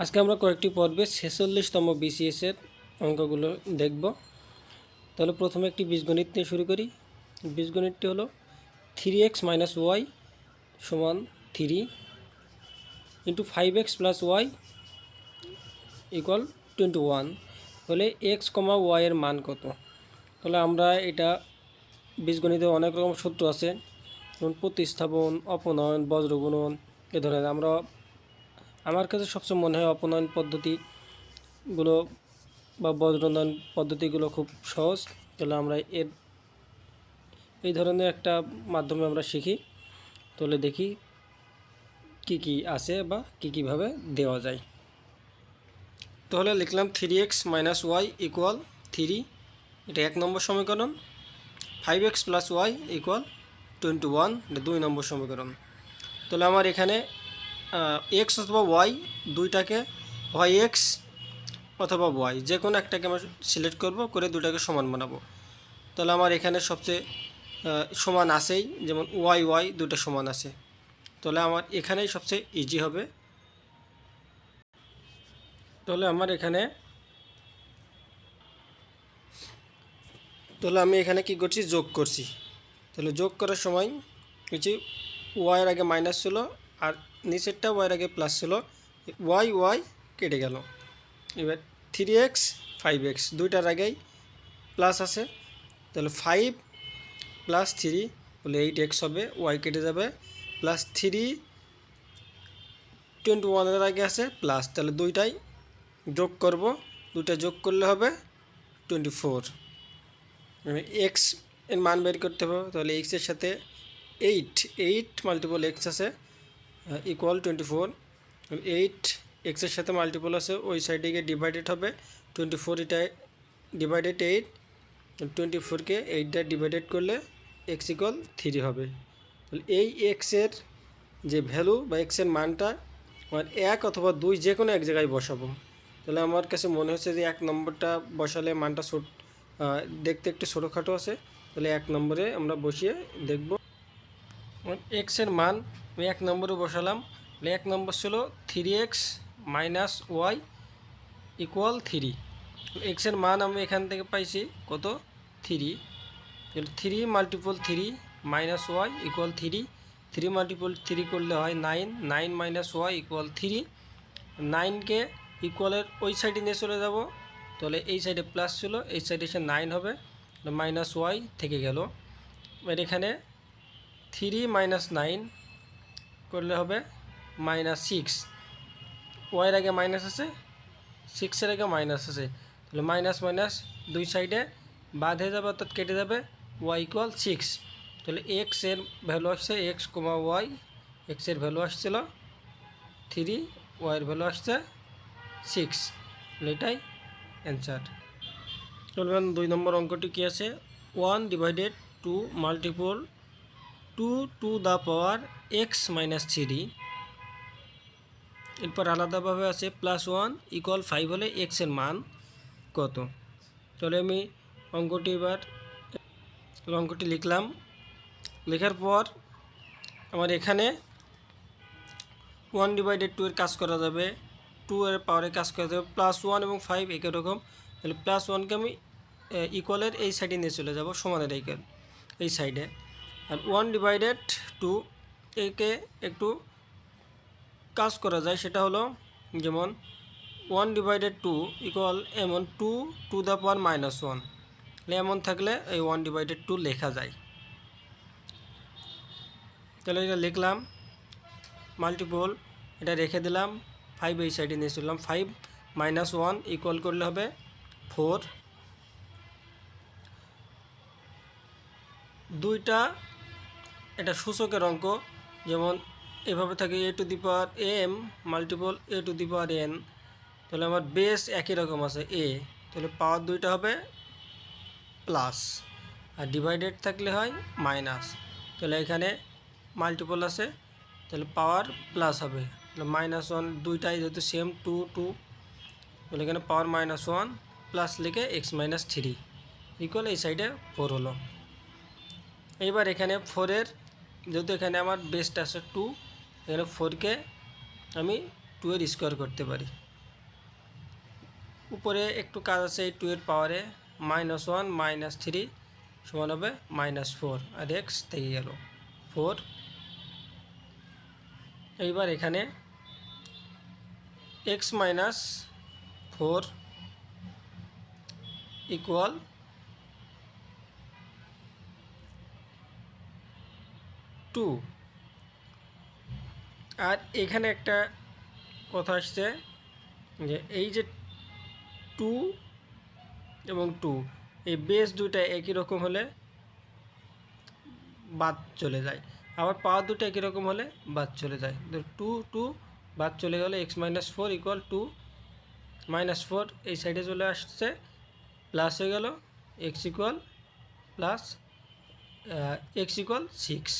আজকে আমরা কয়েকটি পর্বে ছেচল্লিশতম বিসিএসের অঙ্কগুলো দেখব। তাহলে প্রথমে একটি বীজগণিত নিয়ে শুরু করি। বীজগণিতটি হলো থ্রি এক্স মাইনাস ওয়াই সমান three into five x plus y equal twenty one তাহলে এক্স কমা ওয়াইয়ের মান কত? তাহলে আমরা এটা বীজগণিতে অনেক রকম সূত্র আছে, যেমন প্রতিস্থাপন, অপনয়ন, বজ্রগুণন, এ ধরনের। আমরা আমার কাছে সবচেয়ে মনে হয় অপনয়ন পদ্ধতিগুলো বা বজ্রনয়ন পদ্ধতিগুলো খুব সহজ। তাহলে আমরা এর, এই ধরনের একটা মাধ্যমে আমরা শিখি। তাহলে দেখি কি কি আছে বা কি কীভাবে দেওয়া যায়। তাহলে লিখলাম three x minus y equal three এটা এক নম্বর সমীকরণ। Five x plus y equal twenty one এটা দুই নম্বর সমীকরণ। তাহলে আমার এখানে এক্স অথবা ওয়াই দুইটাকে হয় এক্স অথবা ওয়াই যে কোনো একটাকে আমরা সিলেক্ট করব, করে দুটাকে সমান বানাবো। তাহলে আমার এখানে সবচেয়ে সমান আছেই, যেমন ওয়াই ওয়াই দুটো সমান আছে। তাহলে আমার এখানেই সবচেয়ে ইজি হবে। তাহলে আমার এখানে, তাহলে আমি এখানে কি করছি? যোগ করছি। তাহলে যোগ করার সময় হচ্ছে ওয়াইয়ের আগে মাইনাস ছিল আর নিচেরটা ওয়াইয়ের আগে প্লাস ছিল ওয়াই ওয়াই কেটে গেল। এবার থ্রি এক্স ফাইভ এক্স দুইটার আগেই প্লাস আছে। তাহলে ফাইভ প্লাস থ্রি বলে এইট এক্স হবে ওয়াই কেটে যাবে। প্লাস থ্রি টোয়েন্টি ওয়ানের আগে আছে প্লাস তাহলে দুইটাই যোগ করব, দুইটা যোগ করলে হবে টোয়েন্টি ফোর এক্সের মান বের করতে হবে, তাহলে এক্সের সাথে এইট এইট মাল্টিপল এক্স আছে। ইকুয়াল টোয়েন্টি ফোর এইট এক্সের সাথে মাল্টিপল আছে, ওই সাইডে গিয়ে ডিভাইডেড হবে টোয়েন্টি ফোর এটা ডিভাইডেড এইট টোয়েন্টি ফোরকে এইটটা ডিভাইডেড করলে এক্স ইকুয়াল থ্রি হবে। এই এক্সের যে ভ্যালু বা এক্সের মানটা আমার এক অথবা দুই যে কোনো এক জায়গায় বসাবো। তাহলে আমার কাছে মনে হচ্ছে যে এক নম্বরটা বসালে মানটা ছোট দেখতে একটু ছোটোখাটো আছে। তাহলে এক নম্বরে আমরা বসিয়ে দেখব। এক্সের মান আমি এক নম্বরে বসালাম। এক নম্বর ছিল three x minus y equal three এক্সের মান আমি এখান থেকে পাইছি কত? Three three multiple three minus y equal three three multiple three করলে হয় nine nine minus y equal three নাইনকে ইকুয়ালের ওই সাইডে নিয়ে চলে যাব। তাহলে এই সাইডে প্লাস ছিল, এই সাইডে এসে নাইন হবে। মাইনাস ওয়াই থেকে গেল। এখানে থ্রি মাইনাস নাইন করলে হবে মাইনাস সিক্স ওয়াইয়ের আগে মাইনাস আছে সিক্সের আগে মাইনাস আছে। তাহলে মাইনাস মাইনাস দুই সাইডে বাদ হয়ে যাবে, অর্থাৎ কেটে যাবে ওয়াই ইকুয়াল সিক্স তাহলে এক্সের ভ্যালু আসছে এক্স কমা ওয়াই এক্সের ভ্যালু আসছিল থ্রি ওয়াইয়ের ভ্যালু আসছে সিক্স এটাই অ্যান্সার চলবেন দুই নম্বর অঙ্কটি কী আছে? One divided two multiple two to the power x minus three. এরপর আলাদাভাবে আছে প্লাস ওয়ান ইকুয়াল ফাইভ হলে এক্সের মান কত? তাহলে আমি অঙ্কটি এবার অঙ্কটি লিখলাম। লেখার পর আমার এখানে ওয়ান ডিভাইডেড টু এর কাজ করা যাবে। টু এর পাওয়ারে কাজ করা যাবে। প্লাস ওয়ান এবং ফাইভ একই রকম। তাহলে প্লাস ওয়ানকে আমি ইকুয়ালের এই সাইডে নিয়ে চলে যাব, সমানের ইকুয়াল এই সাইডে আর ওয়ান ডিভাইডেড টু একে একটু কাজ করা যায়, সেটা হলো যেমন ওয়ান ডিভাইডেড টু ইকুয়াল এমন two to the power minus one এমন থাকলে এই ওয়ান ডিভাইডেড টু লেখা যায়। তাহলে এটা লিখলাম মাল্টিপল এটা রেখে দিলাম ফাইভ এই সাইডে নিয়ে চললাম ফাইভ মাইনাস ওয়ান ইকুয়াল করলে হবে ফোর দুইটা এটা সূচকের অঙ্ক। যেমন এভাবে থাকে a to the power m multiple a to the power n তাহলে আমার বেস একই রকম আছে এ তাহলে পাওয়ার দুইটা হবে প্লাস আর ডিভাইডেড থাকলে হয় মাইনাস তাহলে এখানে মাল্টিপল আছে। তাহলে পাওয়ার প্লাস হবে। তাহলে মাইনাস ওয়ান দুইটাই যেহেতু সেম টু টু তাহলে এখানে পাওয়ার মাইনাস ওয়ান প্লাস লিখে এক্স মাইনাস থ্রি ইকুয়াল এই সাইডে ফোর হলো। এইবার এখানে ফোরের যেহেতু এখানে আমার বেস্ট আছে টু এখানে ফোরকে আমি টু এর স্কোয়ার করতে পারি। উপরে একটু কাজ আছে এই টু এর পাওয়ারে মাইনাস ওয়ান মাইনাস থ্রি সমান হবে মাইনাস ফোর আর এক্স থেকে গেল ফোর এইবার এখানে x minus four equal two. আর এখানে একটা কথা আসছে যে এই যে টু এবং টু, এই বেস দুইটা একই রকম হলে বাদ চলে যায়। আবার পাওয়ার দুটো একই রকম হলে বাদ চলে যায়। টু টু বাদ চলে গেলে x minus four equal two minus four এই সাইডে চলে আসছে প্লাস হয়ে গেল x equal plus x equal six